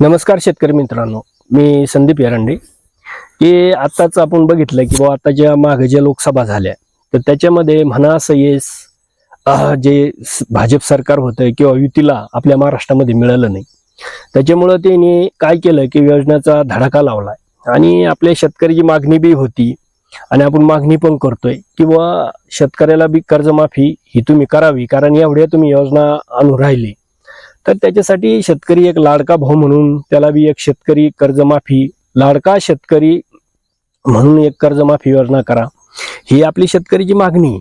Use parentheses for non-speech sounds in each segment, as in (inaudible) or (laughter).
नमस्कार शेतकरी मित्रांनो मी संदीप यारंडे. की आत्ताच आपण बघितलं की बाबा आता ज्या मागे ज्या लोकसभा झाल्या तर त्याच्यामध्ये म्हणा असं येस जे भाजप सरकार होतं किंवा युतीला आपल्या महाराष्ट्रामध्ये मिळालं नाही त्याच्यामुळं त्यांनी काय केलं की योजनेचा धडाका लावलाय आणि आपल्या शेतकऱ्याची मागणी बी होती आणि आपण मागणी पण करतोय किंवा शेतकऱ्याला बी कर्जमाफी ही तुम्ही करावी कारण एवढ्या तुम्ही योजना आणून राहिली. तर त्याच्यासाठी शेतकरी एक लाडका भाऊ म्हणून त्याला बी एक शेतकरी कर्जमाफी लाडका शेतकरी म्हणून एक कर्जमाफी योजना करा. ही आपली शेतकरीची मागणी.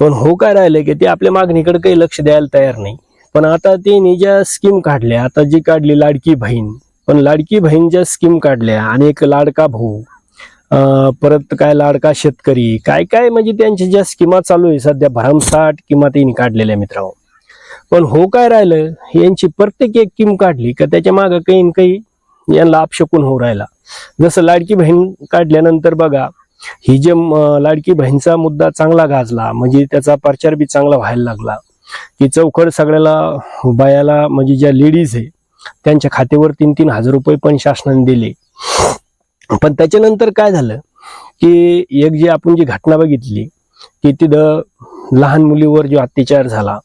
पण हो काय राहिलं की ते आपल्या मागणीकडे काही लक्ष द्यायला तयार नाही. पण आता त्यांनी ज्या स्कीम काढल्या आता जी काढली लाडकी बहीण पण लाडकी बहीण ज्या स्कीम काढल्या आणि एक लाडका भाऊ अं, परत काय लाडका शेतकरी काय काय म्हणजे त्यांच्या ज्या स्कीमा चालू आहे सध्या भरमसाठ किंवा त्यांनी काढलेल्या मित्रांनो. पण हो काय राहिलं? यांची प्रत्येक एक किम काढली का त्याच्या मागं काही ना काही यांना आपशकून होऊ राहिला. जसं लाडकी बहीण काढल्यानंतर बघा ही जे लाडकी बहीणचा मुद्दा चांगला गाजला म्हणजे त्याचा प्रचार बी चांगला व्हायला लागला. की चौखड सगळ्याला बायाला म्हणजे ज्या लेडीज आहे त्यांच्या खात्यावर तीन तीन हजार रुपये पण शासनाने दिले. पण त्याच्यानंतर काय झालं की एक जी आपण जी घटना बघितली की तिथं लहान मुलीवर जो अत्याचार झाला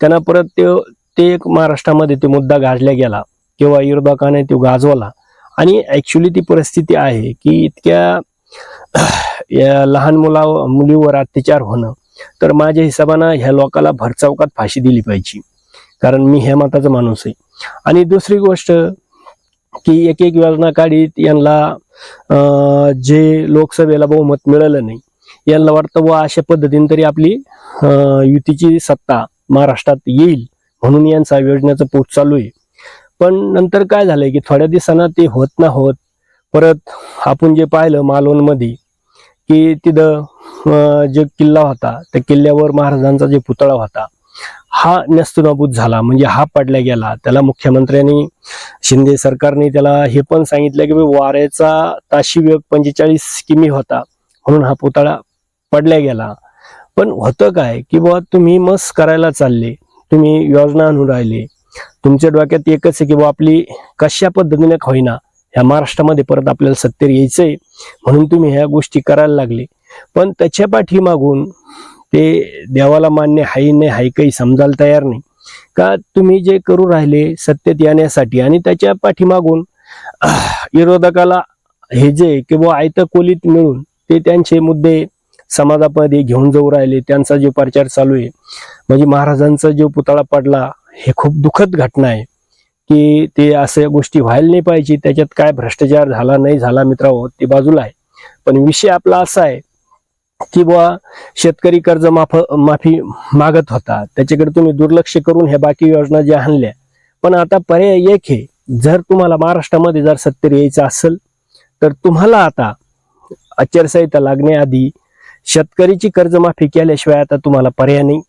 त्यांना परत ते ते एक महाराष्ट्रामध्ये ते मुद्दा गाजला गेला किंवा विरोधकाने तो गाजवला. आणि ॲक्च्युली ती परिस्थिती आहे की इतक्या या लहान मुला मुलीवर अत्याचार होणं तर माझ्या हिशोबानं ह्या लोकाला भरचौकात फाशी दिली पाहिजे. कारण मी ह्या मताचा माणूस आहे. आणि दुसरी गोष्ट की एक एक योजना काढीत यांना अं, जे लोकसभेला बहुमत मिळालं नाही यांना वाटतं व अशा पद्धतीने तरी आपली युतीची सत्ता महाराष्ट्रात येईल म्हणून यांचा योजनेचं पोट चालू आहे. पण नंतर काय झालंय की थोड्या दिवसांना ते होत ना होत परत आपण जे पाहिलं मालवणमध्ये की तिथं जे किल्ला होता त्या किल्ल्यावर महाराजांचा जे पुतळा होता हा नस्तनाबूत झाला. म्हणजे हा पडला गेला. त्याला मुख्यमंत्र्यांनी शिंदे सरकारने त्याला हे पण सांगितलं की वाऱ्याचा ताशी वेग पंचेचाळीस किमी होता म्हणून हा पुतळा पडला गेला. पण होतं काय की बाबा तुम्ही मस्त करायला चालले तुम्ही योजना आणून राहिले. तुमच्या डोक्यात एकच आहे की बाबा आपली कशा पद्धतीने होईना ह्या महाराष्ट्रामध्ये परत आपल्याला सत्तेवर यायचंय म्हणून तुम्ही ह्या गोष्टी करायला लागले. पण त्याच्या पाठीमागून ते देवाला मान्य हाय नाही हाय काही समजायला तयार नाही. का तुम्ही जे करू राहिले सत्तेत येण्यासाठी आणि त्याच्या पाठीमागून विरोधकाला हे जे किंवा आयत कोलीत मिळून ते त्यांचे मुद्दे समाजामध्ये घेऊन जाऊ राहिले त्यांचा जो प्रचार चालू आहे. म्हणजे महाराजांचा जो पुतळा पडला हे खूप दुःखद घटना आहे. की ते अशा गोष्टी व्हायला नाही पाहिजे त्याच्यात काय भ्रष्टाचार झाला नाही झाला मित्रांनो ते बाजूला आहे. पण विषय आपला असा आहे की बुवा शेतकरी कर्ज माफ माफी मागत होता. त्याच्याकडे तुम्ही दुर्लक्ष करून ह्या बाकी योजना ज्या आणल्या. पण आता पर्याय एक आहे जर तुम्हाला महाराष्ट्रामध्ये जर सत्तेवर यायचं असेल तर तुम्हाला आता आचारसंहिता लागण्याआधी शेतकरीची कर्जमाफी केल्याशिवाय आता तुम्हाला पर्याय नाही.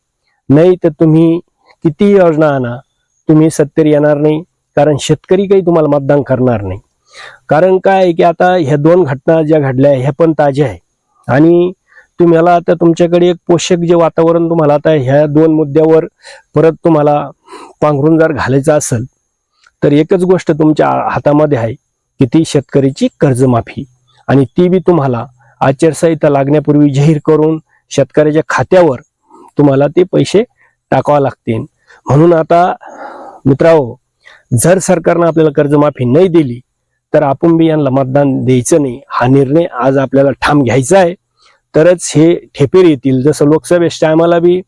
नाही तर तुम्ही किती योजना आणा तुम्ही सत्तेवर येणार नाही कारण शेतकरी काही तुम्हाला मतदान करणार नाही. कारण काय आहे की आता ह्या दोन घटना ज्या घडल्या ह्या पण ताज्या आहे आणि तुम्हाला आता तुमच्याकडे एक पोषक जे वातावरण तुम्हाला आता ह्या दोन मुद्द्यावर परत तुम्हाला पांघरून जर घालायचं असेल तर एकच गोष्ट तुमच्या हातामध्ये आहे की ती शेतकरीची कर्जमाफी. आणि ती बी तुम्हाला आचारसंहिता लागण्यापूर्वी जाहीर करून शेतकऱ्याच्या खात्यावर तुम्हाला ते पैसे टाकावे लागतील. म्हणून आता मित्रांनो जर सरकारनं आपल्याला कर्जमाफी नाही दिली तर आपण बी यांना मतदान द्यायचं नाही. हा निर्णय आज आपल्याला ठाम घ्यायचा आहे. तरच हे ठेपेर येतील. जसं लोकसभेच्या टायमाला बी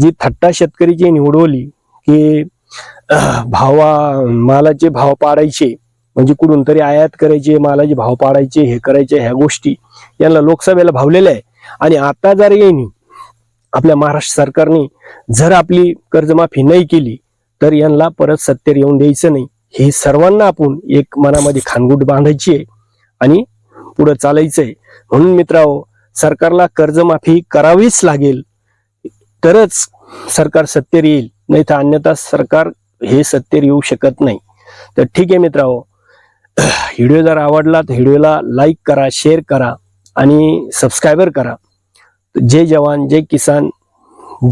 जी थट्टा शेतकरीची निवडवली की भावा मालाचे भाव पाडायचे म्हणजे कुठून तरी आयात करायचे मालाचे भाव पाडायचे हे करायचे ह्या गोष्टी. यांना लोकसभेला भावलेलं आहे. आणि आता जर यांनी आपल्या महाराष्ट्र सरकारने जर आपली कर्जमाफी नाही केली तर यांना परत सत्तेवर येऊन द्यायचं नाही. हे सर्वांना आपण एक मनामध्ये खानगुट बांधायची आहे आणि पुढे चालायचंय म्हणून मित्रांनो सरकारला कर्जमाफी करावीच लागेल तरच सरकार सत्तेवर येईल. नाही तर अन्यथा सरकार हे सत्तेवर येऊ शकत नाही. तर ठीक आहे मित्रांनो (clears throat) व्हिडिओ जर आवडला तर व्हिडिओला लाईक करा शेअर करा. आणि सबस्क्रायबर करा. जय जवान जय किसान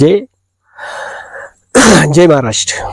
जय जय महाराष्ट्र.